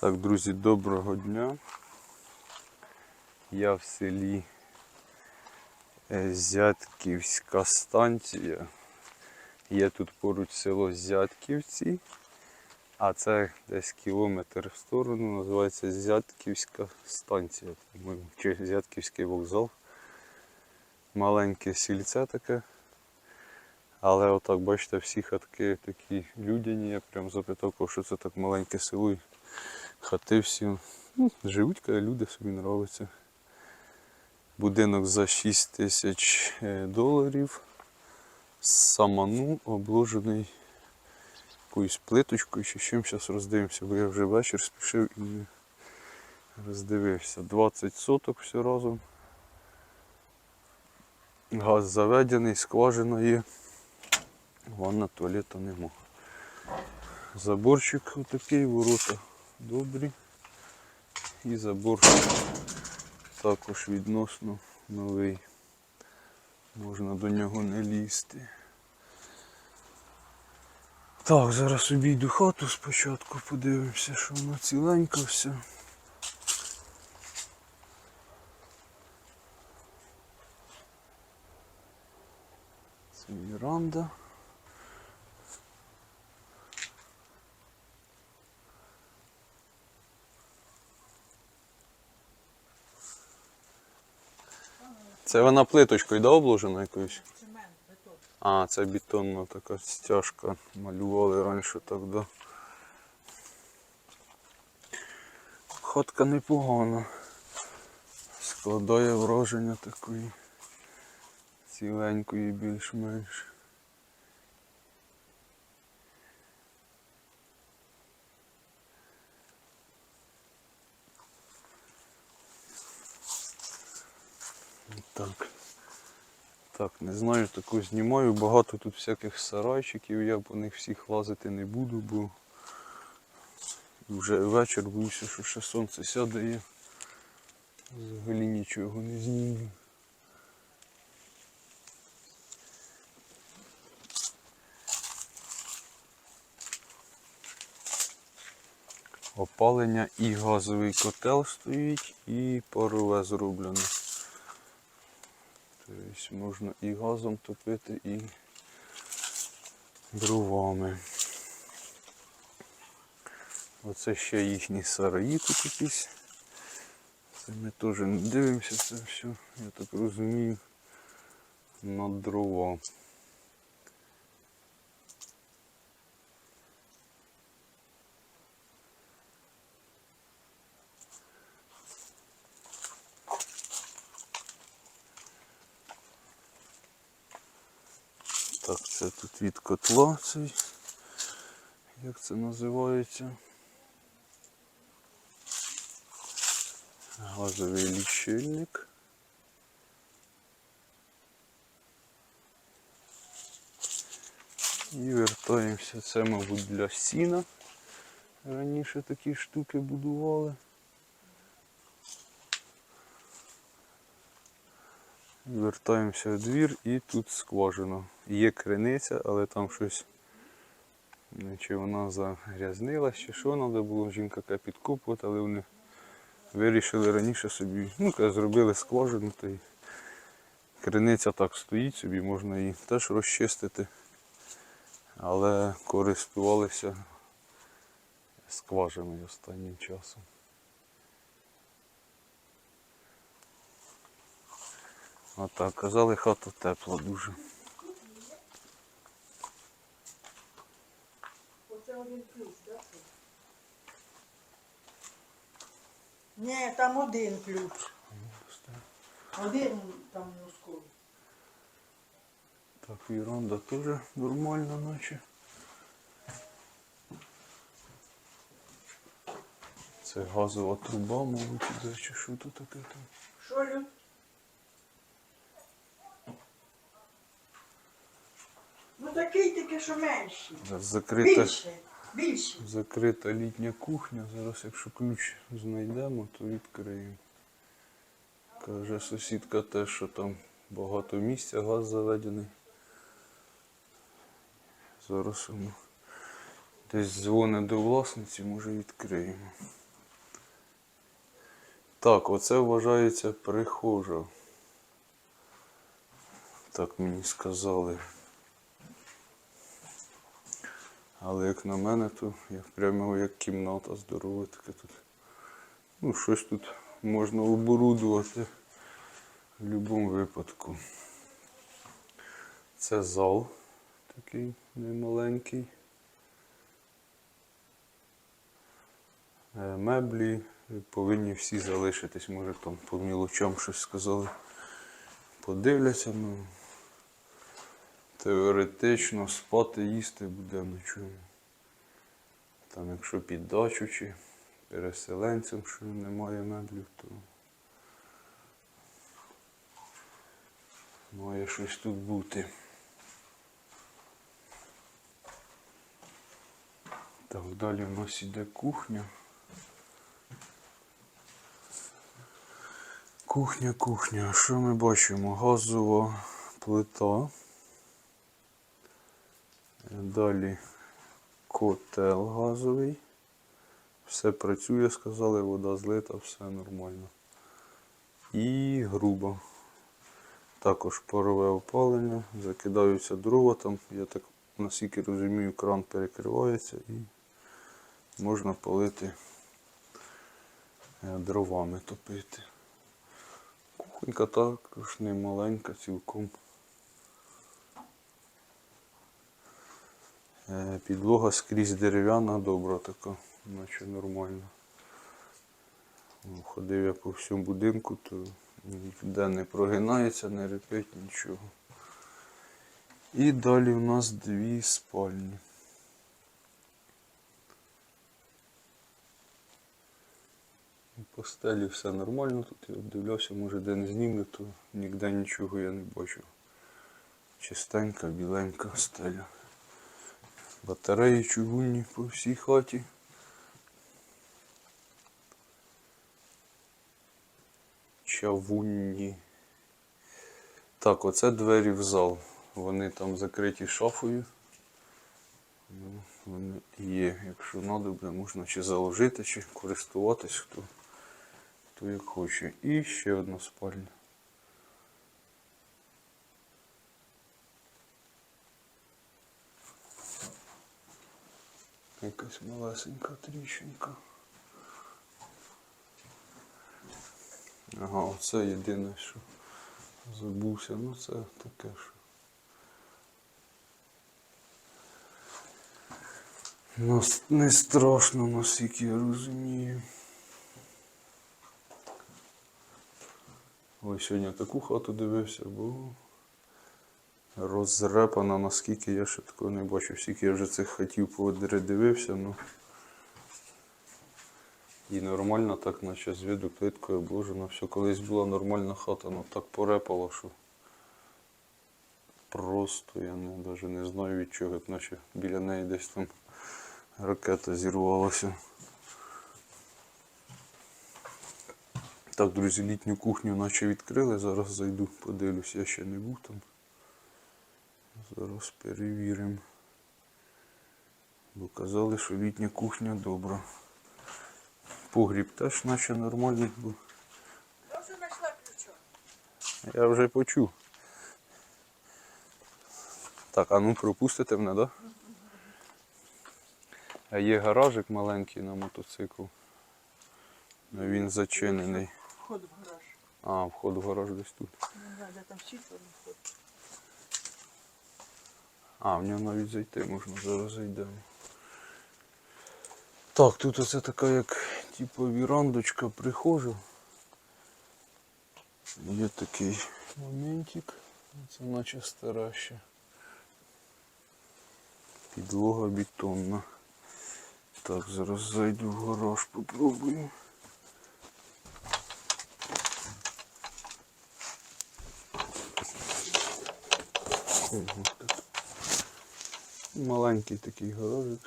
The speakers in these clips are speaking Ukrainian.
Так, друзі, доброго дня. Я в селі е, Зятківська станція. Є тут поруч село Зятківці, а це десь кілометр в сторону, називається Зятківська станція. Чи Зятківський вокзал. Маленьке сільце таке. Але отак, бачите, всі хатки такі людяні. Я прям запитав, що це так маленьке село. Хати всі ну, живуть, каже, люди собі нравиться. Будинок за 6 тисяч е, доларів. Саману обложений якоюсь плиточкою чи чим. Зараз роздивимося, бо я вже вечір спішив і не роздивився. 20 соток все разом. Газ заведений, скважина є. Ванна туалета нема. Заборчик отакий, ворота добрі. І забор також відносно новий. Можна до нього не лізти. Так, зараз обійду хату спочатку, подивимося, що воно ціленько все. Це віранда. Це вона плиточкою да, обложена якоюсь? А, це бетонна така стяжка. Малювали раніше так, да. Ходка непогана. Складає враження такої ціленької більш-менш. Так. Так, не знаю, таку знімаю. Багато тут всяких сарайчиків, я по них всіх лазити не буду, бо вже вечір боюся, що ще сонце сяде і взагалі нічого не зніму. Опалення і газовий котел стоїть, і парове зроблено. Тобто можна і газом топити, і дровами. Оце ще їхні сараї тут якісь. Це ми теж не дивимося це все, я так розумію, на дрова. Так, це тут від котла цей. Як це називається? Газовий лічильник. І вертаємося. Це, мабуть, для сіна. Раніше такі штуки будували. Вертаємося в двір і тут скважина. Є криниця, але там щось. Чи вона загрязнилась, чи що треба було жінка яка підкопувати, але вони вирішили раніше собі. Ну, зробили скважину, та й криниця так стоїть собі, можна її теж розчистити. Але користувалися скважиною останнім часом. Отак, казали, хата тепла дуже. Ні, там один ключ. Один там не. Так, віранда теж нормальна наче. Це газова труба, мабуть, чи що тут таке там. Що Люд? Ну такий тільки, що менший. Закрита, Більше. Більше. закрита літня кухня. Зараз, якщо ключ знайдемо, то відкриємо. Каже сусідка теж, що там багато місця, газ заведений. Зараз йому десь дзвонить до власниці, може відкриємо. Так, оце вважається прихожа. Так мені сказали. Але як на мене, то я прямо як кімната здорова таке тут. Ну, щось тут можна оборудувати в будь-якому випадку. Це зал такий немаленький. Е, Меблі повинні всі залишитись, може там по мілочам щось сказали. Подивляться, ну теоретично спати, їсти буде чому. Там якщо під дачу чи переселенцям, що немає меблів, то має щось тут бути. Так, далі у нас іде кухня. Кухня, кухня. Що ми бачимо? Газова плита. Далі котел газовий. Все працює, сказали, вода злита, все нормально. І грубо. Також парове опалення, закидаються дрова там, я так наскільки розумію, кран перекривається і можна палити е, дровами топити. Кухонька також не маленька цілком. Підлога скрізь дерев'яна, добра така, наче нормально. Ну, Ходив я по всьому будинку, то ніде не прогинається, не репить нічого. І далі у нас дві спальні. По стелі все нормально, тут я дивлюся, може де не знімлю, то ніде нічого я не бачу. Чистенька, біленька стеля. Батареї чугунні по всій хаті. Чавунні. Так, оце двері в зал. Вони там закриті шафою. Ну, вони є. Якщо треба, можна чи заложити, чи користуватись, хто, хто як хоче. І ще одна спальня. Якась малесенька тріщинка. Ага, оце єдине, що забувся. Ну це таке що. Ну, не страшно, наскільки я розумію. Ой, сьогодні таку хату дивився, бо розрепана, наскільки я ще такого не бачив. Скільки я вже цих хатів передивився, ну. І нормально так, наче з виду плиткою обложено. Все, колись була нормальна хата, ну так порепало, що просто я навіть не знаю від чого, наче біля неї десь там ракета зірвалася. Так, друзі, літню кухню наче відкрили. Зараз зайду, подивлюсь, я ще не був там. Зараз перевіримо. Бо казали, що літня кухня добра. Погріб теж наче нормальний був. Я вже знайшла ключа. Я вже почув. Так, а ну пропустите мене, так? Да? А є гаражик маленький на мотоцикл. Ну, Він зачинений. Вход в гараж. А, вход в гараж десь тут. Не знаю, де там числа вход. А, в нього навіть зайти можна, зараз зайдемо. Так, тут оце така як типу вірандочка прихожа. Є такий моментик. Це наче стара ще. Підлога бетонна. Так, зараз зайду в гараж, попробую. Ого. Маленький такий гаражик.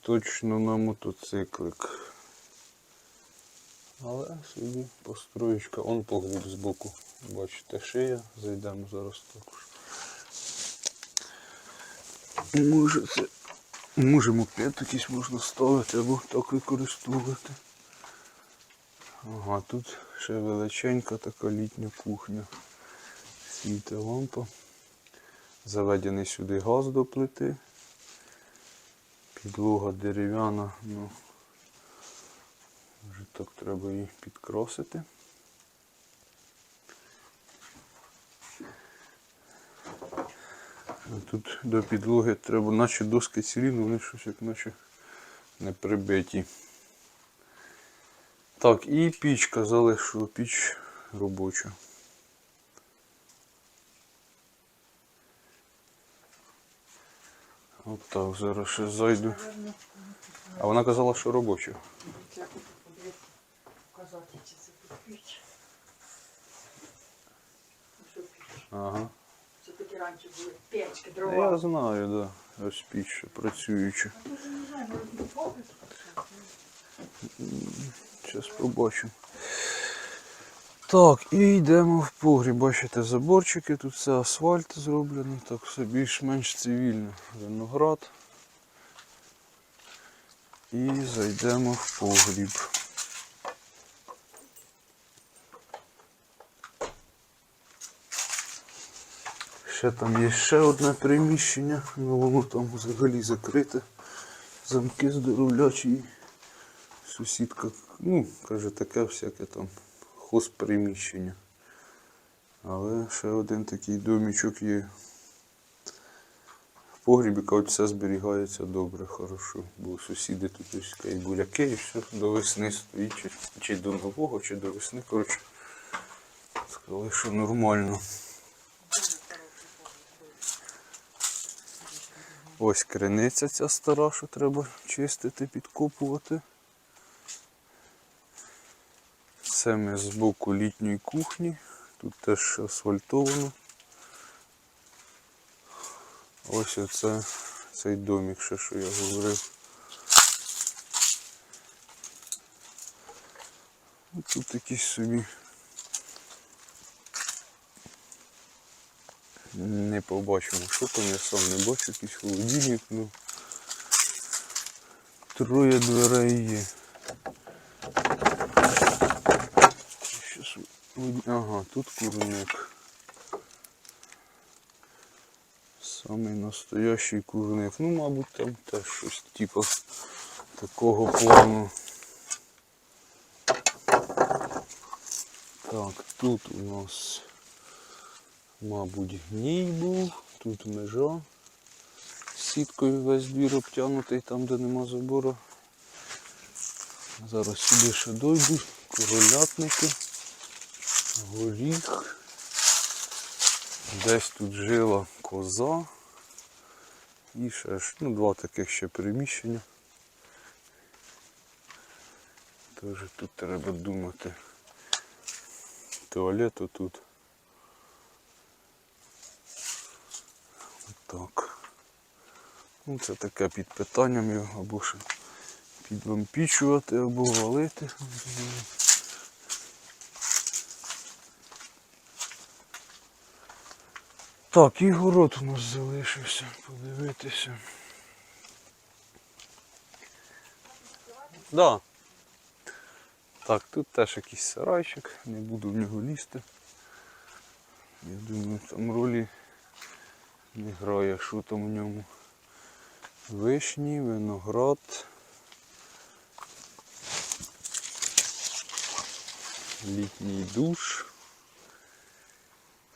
Точно на мотоциклик. Але собі построєчка. Он погріб збоку. Бачите, шия. Зайдемо зараз також. Може це. Може, мопед якийсь можна ставити або так використовувати. Ага, тут ще величенька така літня кухня. Світи лампа. Заведений сюди газ до плити. Підлога дерев'яна, ну вже так треба її підкросити. Тут до підлоги треба, наче доски цілі, але вони щось як наче не прибиті. Так, і піч казали, що піч робоча. От так, зараз ще зайду. А вона казала, що. Ну, піч? Ага. Це такі раніше були печки, Я дрова. знаю, да. Ось піч працююча. Зараз побачимо. Так, і йдемо в погріб. Бачите, заборчики, тут все асфальт зроблено, так все більш-менш цивільно. Виноград. І зайдемо в погріб. Ще там є ще одне приміщення, але воно там взагалі закрите. Замки здоровлячі. Сусідка, ну, каже, таке всяке там хозприміщення. Але ще один такий домічок є. В погрібі, кажуть, все зберігається добре, хорошо. Бо сусіди тут ось кажуть, буряки і все до весни стоїть, чи, чи до нового, чи до весни, коротше. Сказали, що нормально. Ось криниця ця стара, що треба чистити, підкопувати. Це ми з боку літньої кухні. Тут теж асфальтовано. Ось оце цей домик, ще що я говорив. Тут якісь собі. Не побачимо, що там, я сам не бачу, якийсь холодильник, ну. Троє дверей є. Щас... Ага, тут курник. Самий настоящий курник. Ну, мабуть, там теж щось типу такого плану. Так, тут у нас, мабуть, гній був, тут межа. Сіткою весь двір обтягнутий там, де нема забору. Зараз сюди ще дойду, королятники, горіх. Десь тут жила коза. І ще ж, ну, два таких ще приміщення. Тож тут треба думати. Туалет отут. Так. Ну, це таке під питанням його, або ще підвампічувати, або валити. Так, і город у нас залишився, подивитися. Да. Так, тут теж якийсь сарайчик, не буду в нього лізти. Я думаю, там ролі не грає, що там у ньому. Вишні, виноград. Літній душ.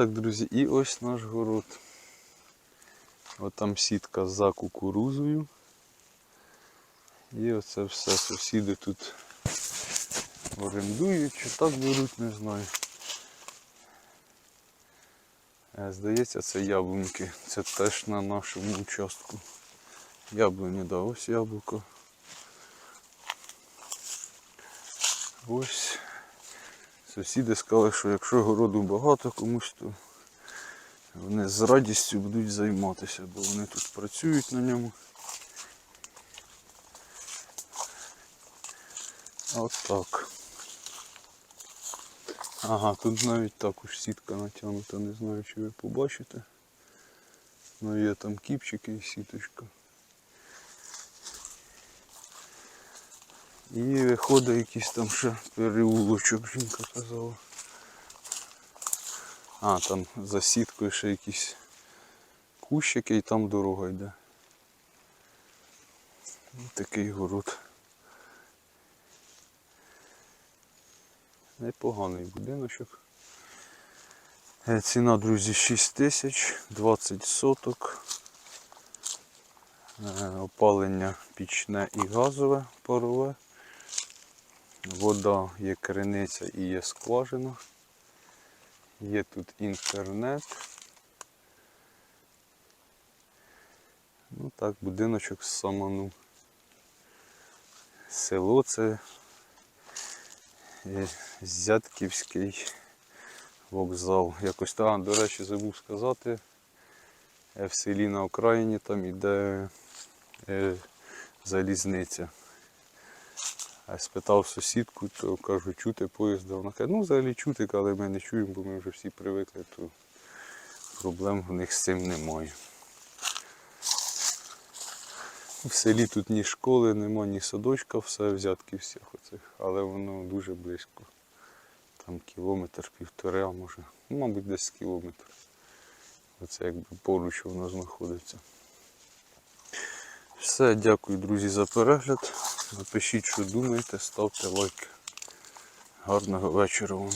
Так, друзі, і ось наш город. От там сітка за кукурузою. І оце все сусіди тут орендують, чи так беруть, не знаю. Е, Здається, це яблуньки. Це теж на нашому участку. Яблуні, да, ось яблуко. Ось. Сусіди сказали, що якщо городу багато комусь, то вони з радістю будуть займатися, бо вони тут працюють на ньому. От так. Ага, тут навіть також сітка натягнута, не знаю, чи ви побачите. Ну є там кіпчики і сіточка. І виходить якийсь там ще переулочок, жінка казала. А, там за сіткою ще якісь кущики і там дорога йде. Такий город. Непоганий будиночок. Е, Ціна, друзі, 6 тисяч, 20 соток. Е, Опалення пічне і газове парове. Вода є криниця і є скважина. Є тут інтернет. Ну так, будиночок з саману. Село це е, Зятківський вокзал. Якось так, до речі, забув сказати. е, В селі на Україні там іде е, залізниця. А спитав сусідку, то кажу, чути поїзда. Вона каже, ну взагалі чути, але ми не чуємо, бо ми вже всі привикли, то проблем в них з цим немає. В селі тут ні школи, нема, ні садочка, все взятки всіх оцих, але воно дуже близько. Там кілометр, півтори, а може, ну, мабуть, десь кілометр. Оце якби поруч воно знаходиться. Все, дякую, друзі, за перегляд. Напишіть, що думаєте, ставте лайк. Гарного вечора вам.